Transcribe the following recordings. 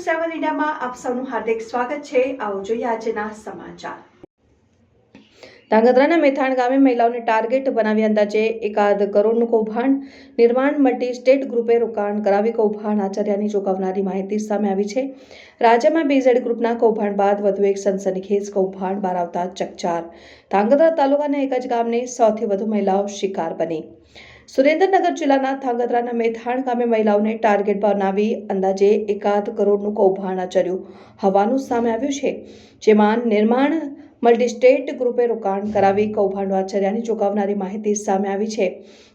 સેવન ઇન્ડિયામાં આપ સૌનું હાર્દિક સ્વાગત છે. આવો જોઈએ આજના સમાચાર. ધાંગધ્રાના મેથાણ ગામે મહિલાઓને ટાર્ગેટ બનાવી અંદાજે એકાદ કરોડનું કૌભાંડ નિર્માણ મલ્ટી સ્ટેટ ગ્રુપે રોકાણ કરાવી કૌભાંડ આચર્યાની ચોંકાવનારી માહિતી સામે આવી છે. રાજ્યમાં બીઝેડ ગ્રુપના કૌભાંડ બાદ વધુ એક સનસનીખેજ કૌભાંડ બહાર આવતા ચકચાર. ધાંગધ્રા તાલુકાના એક જ ગામની સૌથી વધુ મહિલાઓ શિકાર બની. સુરેન્દ્રનગર જિલ્લાના ધાંગધ્રાના મેથાણ ગામે મહિલાઓને ટાર્ગેટ બનાવી અંદાજે એકાદ કરોડનું કૌભાંડ આચર્યું. હવાનું સામે આવ્યું છે, જેમાં નિર્માણ મલ્ટી સ્ટેટ ગ્રુપે રોકાણ કરાવી કૌભાંડો આચર્યાની ચોંકાવનારી માહિતી સામે આવી છે.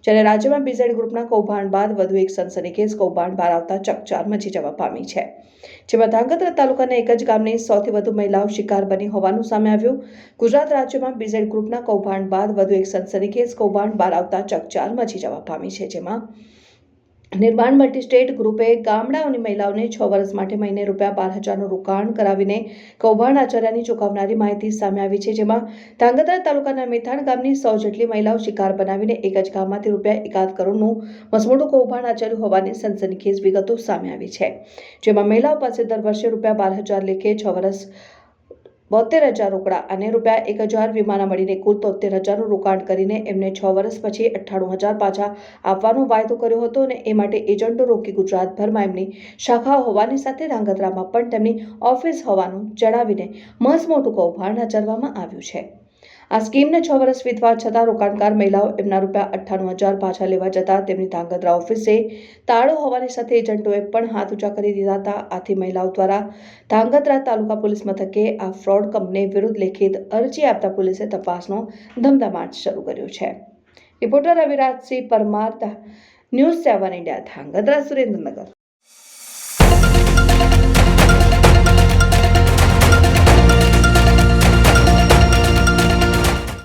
જ્યારે રાજ્યમાં બીઝેડ ગ્રુપના કૌભાંડ બાદ વધુ એક સનસનીખેજ કૌભાંડ બહાર આવતા ચકચાર મચી જવા પામી છે. જેમાં ધાંગધ્રા તાલુકાના એક જ ગામની સૌથી વધુ મહિલાઓ શિકાર બની હોવાનું સામે આવ્યું. ગુજરાત રાજ્યમાં બીઝેડ ગ્રુપના કૌભાંડ બાદ વધુ એક સનસનીખેજ કૌભાંડ બહાર આવતા ચકચાર મચી જવા પામી છે, જેમાં નિર્માણ મલ્ટી સ્ટેટ ગ્રુપે ગામડાઓની મહિલાઓને છ વર્ષ માટે મહિને રૂપિયા બાર હજારનું રોકાણ કરાવીને કૌભાંડ આચર્યાની ચોંકાવનારી માહિતી સામે આવી છે, જેમાં ધાંગધ્રા તાલુકાના મેથાણ ગામની સો જેટલી મહિલાઓ શિકાર બનાવીને એક જ ગામમાંથી રૂપિયા એકાદ કરોડનું મસમોટું કૌભાંડ આચર્યું હોવાની સનસનીખેજ વિગતો સામે આવી છે, જેમાં મહિલાઓ પાસે દર વર્ષે રૂપિયા બાર હજાર લેખે છ વર્ષ બોતેર હજાર રોકડા અને રૂપિયા એક હજાર વીમાના મળીને કુલ તોતેર હજારનું રોકાણ કરીને એમને છ વર્ષ પછી અઠ્ઠાણું હજાર પાછા આપવાનો વાયદો કર્યો હતો અને એ માટે એજન્ટો રોકી ગુજરાતભરમાં એમની શાખાઓ હોવાની સાથે ધાંગધ્રામાં પણ તેમની ઓફિસ હોવાનું જણાવીને મસમોટું કૌભાંડ આચરવામાં આવ્યું છે. આ સ્કીમને છ વર્ષ વીતવા છતાં રોકાણકાર મહિલાઓ એમના રૂપિયા અઠ્ઠાણું હજાર પાછા લેવા જતાં તેમની ધાંગધ્રા ઓફિસે તાળો હોવાની સાથે એજન્ટોએ પણ હાથ ઊંચા કરી દીધા હતા. આથી મહિલાઓ દ્વારા ધાંગધ્રા તાલુકા પોલીસ મથકે આ ફ્રોડ કંપની વિરુદ્ધ લેખિત અરજી આપતા પોલીસે તપાસનો ધમધમાટ શરૂ કર્યો છે. Reporter Ravirajsinh Parmar news seven India, Dhrangadhra Surendranagar.